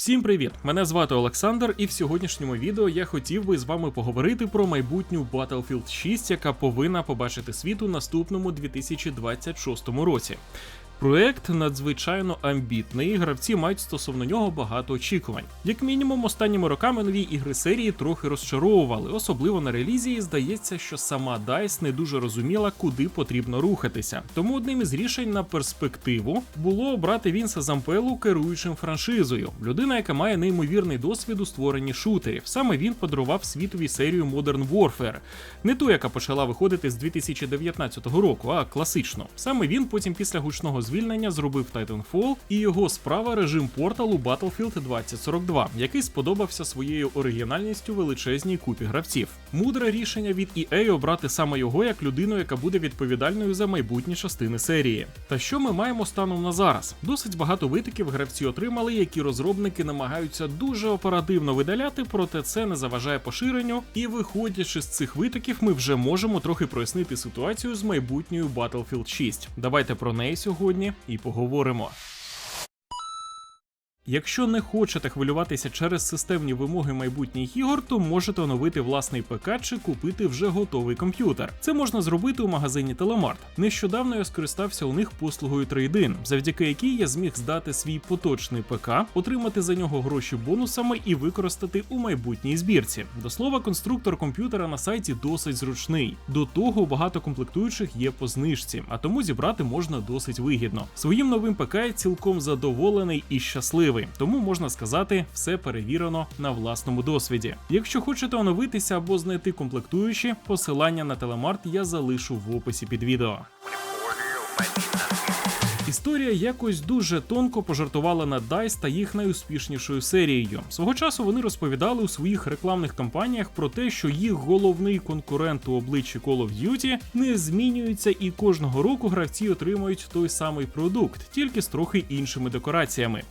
Всім привіт! Мене звати Олександр, і в сьогоднішньому відео я хотів би з вами поговорити про майбутню Battlefield 6, яка повинна побачити світ у наступному 2026 році. Проект надзвичайно амбітний, і гравці мають стосовно нього багато очікувань. Як мінімум, останніми роками нові ігри серії трохи розчаровували, особливо на релізі. і Здається, що сама DICE не дуже розуміла, куди потрібно рухатися. Тому одним із рішень на перспективу було обрати Вінса Зампелу керуючим франшизою. Людина, яка має неймовірний досвід у створенні шутерів. Саме він подарував світові серію Modern Warfare. не ту, яка почала виходити з 2019 року, а класичну. Саме він потім після гучного звільнення зробив Titanfall і його справа режим порталу Battlefield 2042, який сподобався своєю оригінальністю величезній купі гравців. Мудре рішення від EA обрати саме його як людину, яка буде відповідальною за майбутні частини серії. Та що ми маємо станом на зараз? Досить багато витоків гравці отримали, які розробники намагаються дуже оперативно видаляти, проте це не заважає поширенню. І виходячи з цих витоків, ми вже можемо трохи прояснити ситуацію з майбутньою Battlefield 6. Давайте про неї сьогодні і поговоримо. Якщо не хочете хвилюватися через системні вимоги майбутніх ігор, то можете оновити власний ПК чи купити вже готовий комп'ютер. Це можна зробити у магазині Телемарт. Нещодавно я скористався у них послугою трейдин, завдяки якій я зміг здати свій поточний ПК, отримати за нього гроші бонусами і використати у майбутній збірці. До слова, конструктор комп'ютера на сайті досить зручний. До того багато комплектуючих є по знижці, а тому зібрати можна досить вигідно. Своїм новим ПК я цілком задоволений і щасливий тому можна сказати, все перевірено на власному досвіді. Якщо хочете оновитися або знайти комплектуючі, посилання на телемарт я залишу в описі під відео. Історія якось дуже тонко пожартувала над DICE та їх найуспішнішою серією. Свого часу вони розповідали у своїх рекламних кампаніях про те, що їх головний конкурент у обличчі Call of Duty не змінюється, і кожного року гравці отримують той самий продукт, тільки з трохи іншими декораціями.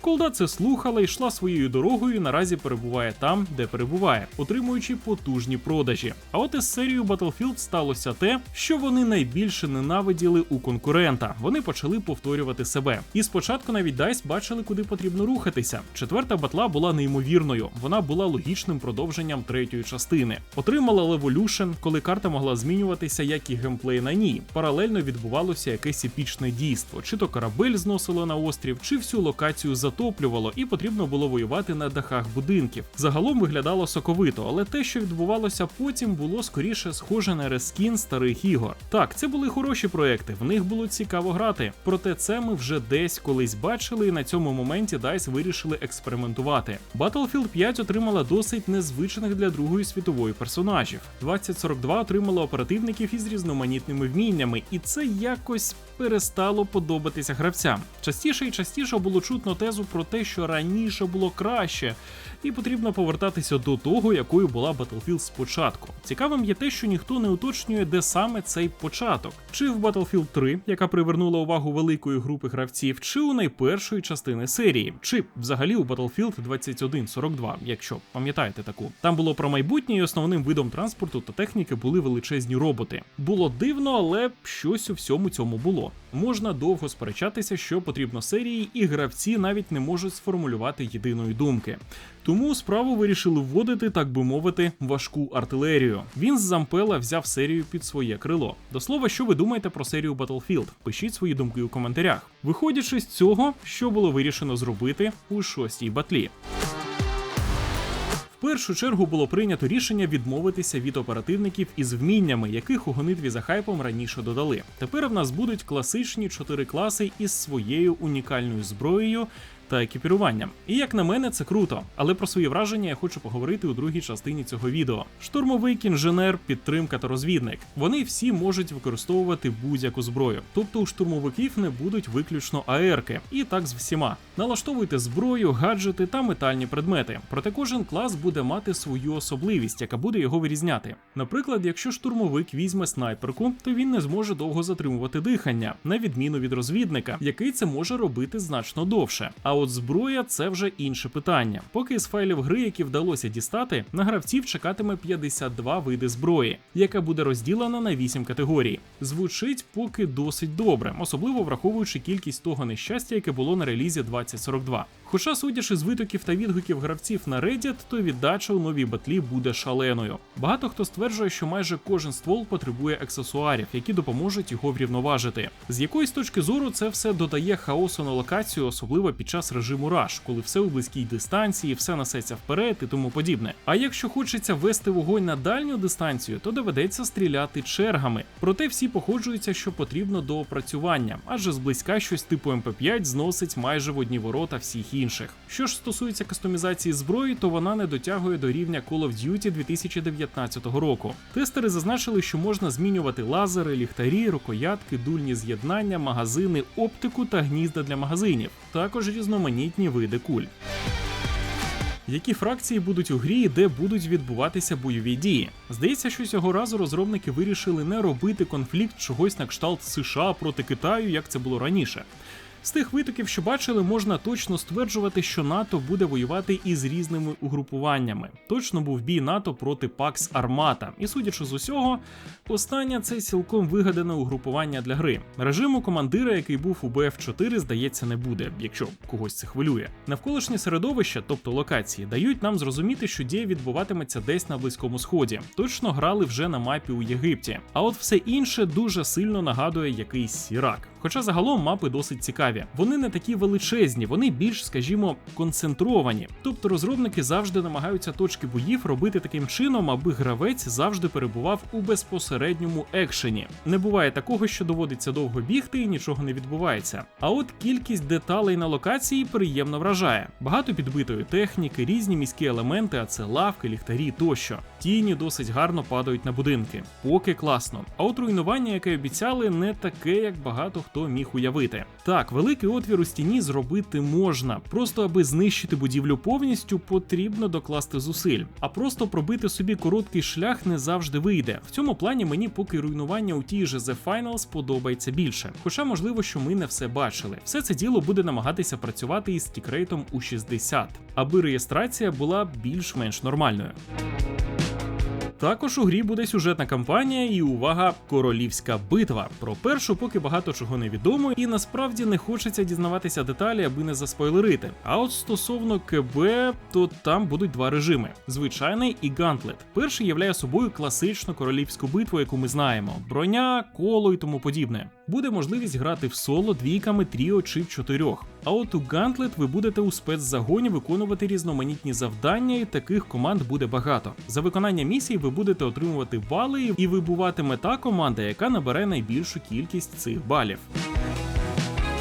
Колда це слухала йшла своєю дорогою. і Наразі перебуває там, де перебуває, отримуючи потужні продажі. А от із серією Battlefield сталося те, що вони найбільше ненавиділи у конкурента. Вони почали повторювати себе. І спочатку навіть DICE бачили, куди потрібно рухатися. Четверта батла була неймовірною. Вона була логічним продовженням третьої частини. Отримала Levolution, коли карта могла змінюватися, як і геймплей на ній. Паралельно відбувалося якесь епічне дійство: чи то корабель зносило на острів, чи всю локацію затоплювало, і потрібно було воювати на дахах будинків. Загалом виглядало соковито, але те, що відбувалося потім, було скоріше схоже на рескін старих ігор. Так, це були хороші проекти, в них було цікаво грати. Проте це ми вже десь колись бачили, і на цьому моменті DICE вирішили експериментувати. Battlefield 5 отримала досить незвичних для Другої світової персонажів. 2042 отримала оперативників із різноманітними вміннями, і це якось перестало подобатися гравцям. Частіше і частіше було чутно тезу про те, що раніше було краще, і потрібно повертатися до того, якою була Battlefield спочатку. Цікавим є те, що ніхто не уточнює, де саме цей початок, чи в Battlefield 3, яка привернула увагу великої групи гравців, чи у найпершої частини серії, чи взагалі у Battlefield 2142, якщо пам'ятаєте таку. Там було про майбутнє, і основним видом транспорту та техніки були величезні роботи. Було дивно, але щось у всьому цьому було. Можна довго сперечатися, що потрібно серії, і гравці навіть не можуть сформулювати єдиної думки. Тому справу вирішили вводити, так би мовити, важку артилерію. Він з Зампела взяв серію під своє крило. До слова, що ви думаєте про серію Battlefield? Пишіть свої думки у коментарях. Виходячи з цього, що було вирішено зробити у шостій батлі. Першу чергу було прийнято рішення відмовитися від оперативників із вміннями, яких у гонитві за хайпом раніше додали. Тепер в нас будуть класичні чотири класи із своєю унікальною зброєю та екіпіруванням. І як на мене, це круто. Але про свої враження я хочу поговорити у другій частині цього відео. Штурмовик, інженер, підтримка та розвідник. Вони всі можуть використовувати будь-яку зброю. Тобто у штурмовиків не будуть виключно АЕРки. І так з всіма. Налаштовуйте зброю, гаджети та метальні предмети. Проте кожен клас буде мати свою особливість, яка буде його вирізняти. Наприклад, якщо штурмовик візьме снайперку, то він не зможе довго затримувати дихання, на відміну від розвідника, який це може робити значно довше. А от зброя це вже інше питання. Поки з файлів гри, які вдалося дістати, на гравців чекатиме 52 види зброї, яка буде розділена на 8 категорій. Звучить поки досить добре, особливо враховуючи кількість того нещастя, яке було на релізі 2042. Хоча, судячи з витоків та відгуків гравців на Reddit, то віддача у новій батлі буде шаленою. Багато хто стверджує, що майже кожен ствол потребує аксесуарів, які допоможуть його врівноважити. З якоїсь точки зору це все додає хаосу на локацію, особливо під час режиму Rush, коли все у близькій дистанції, все несеться вперед і тому подібне. А якщо хочеться вести вогонь на дальню дистанцію, то доведеться стріляти чергами. Проте всі походжуються, що потрібно до опрацювання, адже зблизька щось типу МП5 зносить майже в одні ворота всіх інших. Що ж стосується кастомізації зброї, то вона не дотягує до рівня Call of Duty 2019 року. Тестери зазначили, що можна змінювати лазери, ліхтарі, рукоятки, дульні з'єднання, магазини, оптику та гнізда для магазинів, також різноманітні види куль. Які фракції будуть у грі, і де будуть відбуватися бойові дії? Здається, що цього разу розробники вирішили не робити конфлікт чогось на кшталт США проти Китаю, як це було раніше. З тих витоків, що бачили, можна точно стверджувати, що НАТО буде воювати із різними угрупуваннями. Точно був бій НАТО проти Пакс Армата, і судячи з усього, останнє це цілком вигадане угрупування для гри. Режиму командира, який був у БФ4, здається, не буде, якщо когось це хвилює. Навколишнє середовище, тобто локації, дають нам зрозуміти, що дія відбуватиметься десь на близькому сході. Точно грали вже на мапі у Єгипті. А от все інше дуже сильно нагадує якийсь сірак. Хоча загалом мапи досить цікаві. Вони не такі величезні, вони більш, скажімо, концентровані. Тобто розробники завжди намагаються точки боїв робити таким чином, аби гравець завжди перебував у безпосередньому екшені. Не буває такого, що доводиться довго бігти і нічого не відбувається. А от кількість деталей на локації приємно вражає. Багато підбитої техніки, різні міські елементи, а це лавки, ліхтарі тощо. Тіні досить гарно падають на будинки. Поки класно. А от руйнування, яке обіцяли, не таке, як багато хто міг уявити. Так, великий отвір у стіні зробити можна, просто аби знищити будівлю повністю, потрібно докласти зусиль. А просто пробити собі короткий шлях не завжди вийде. В цьому плані мені поки руйнування у тій же The Finals подобається більше. Хоча можливо, що ми не все бачили. Все це діло буде намагатися працювати із стікрейтом у 60, аби реєстрація була більш-менш нормальною. Також у грі буде сюжетна кампанія і увага, королівська битва. Про першу поки багато чого не відомо, і насправді не хочеться дізнаватися деталі, аби не заспойлерити. А от стосовно КБ, то там будуть два режими: звичайний і гантлет. Перший являє собою класичну королівську битву, яку ми знаємо: броня, коло і тому подібне. Буде можливість грати в соло двійками, тріо чи чотирьох. А от у Гантлет ви будете у спецзагоні виконувати різноманітні завдання, і таких команд буде багато. За виконання місій ви будете отримувати бали, і вибуватиме та команда, яка набере найбільшу кількість цих балів.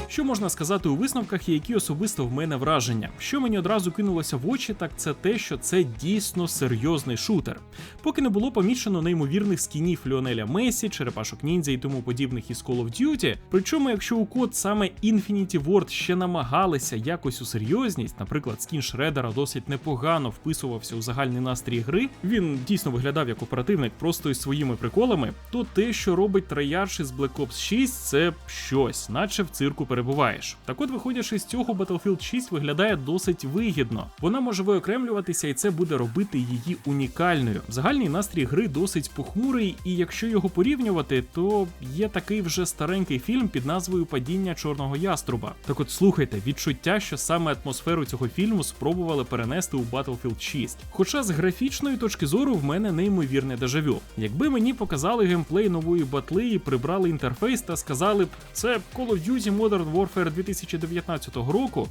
Що можна сказати у висновках, і які особисто в мене враження? Що мені одразу кинулося в очі, так це те, що це дійсно серйозний шутер. Поки не було помічено неймовірних скінів Ліонеля Месі, черепашок ніндзя і тому подібних із Call of Duty. Причому, якщо у код саме Infinity Ward ще намагалися якось у серйозність, наприклад, скін Шредера досить непогано вписувався у загальний настрій гри, він дійсно виглядав як оперативник просто із своїми приколами, то те, що робить Treyarch із Black Ops 6, це щось, наче в цирку перебуваєш. Так от, виходячи з цього, Battlefield 6 виглядає досить вигідно. Вона може виокремлюватися, і це буде робити її унікальною. Загальний настрій гри досить похмурий, і якщо його порівнювати, то є такий вже старенький фільм під назвою Падіння чорного яструба. Так от слухайте, відчуття, що саме атмосферу цього фільму спробували перенести у Battlefield 6. Хоча з графічної точки зору в мене неймовірне дежавю. Якби мені показали геймплей нової батли і прибрали інтерфейс та сказали б, це Call of Duty Modern Warfare 2019 року.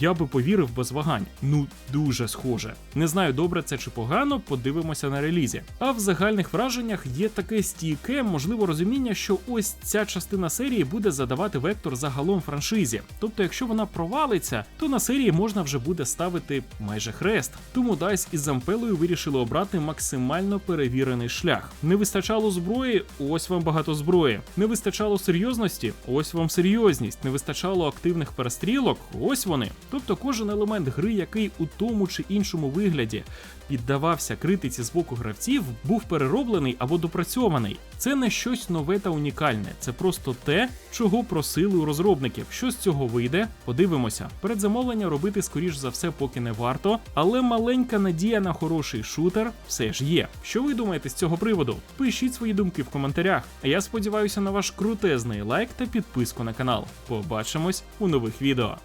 Я би повірив без вагань. Ну дуже схоже. Не знаю, добре це чи погано, подивимося на релізі. А в загальних враженнях є таке стійке, можливо, розуміння, що ось ця частина серії буде задавати вектор загалом франшизі. Тобто, якщо вона провалиться, то на серії можна вже буде ставити майже хрест. Тому DICE із Зампелою вирішили обрати максимально перевірений шлях. Не вистачало зброї, ось вам багато зброї. Не вистачало серйозності, ось вам серйозність. Не вистачало активних перестрілок, ось вони. Тобто кожен елемент гри, який у тому чи іншому вигляді піддавався критиці з боку гравців, був перероблений або допрацьований. Це не щось нове та унікальне, це просто те, чого просили у розробників. Що з цього вийде? Подивимося. Передзамовлення робити скоріш за все поки не варто, але маленька надія на хороший шутер все ж є. Що ви думаєте з цього приводу? Пишіть свої думки в коментарях. А я сподіваюся на ваш крутезний лайк та підписку на канал. Побачимось у нових відео.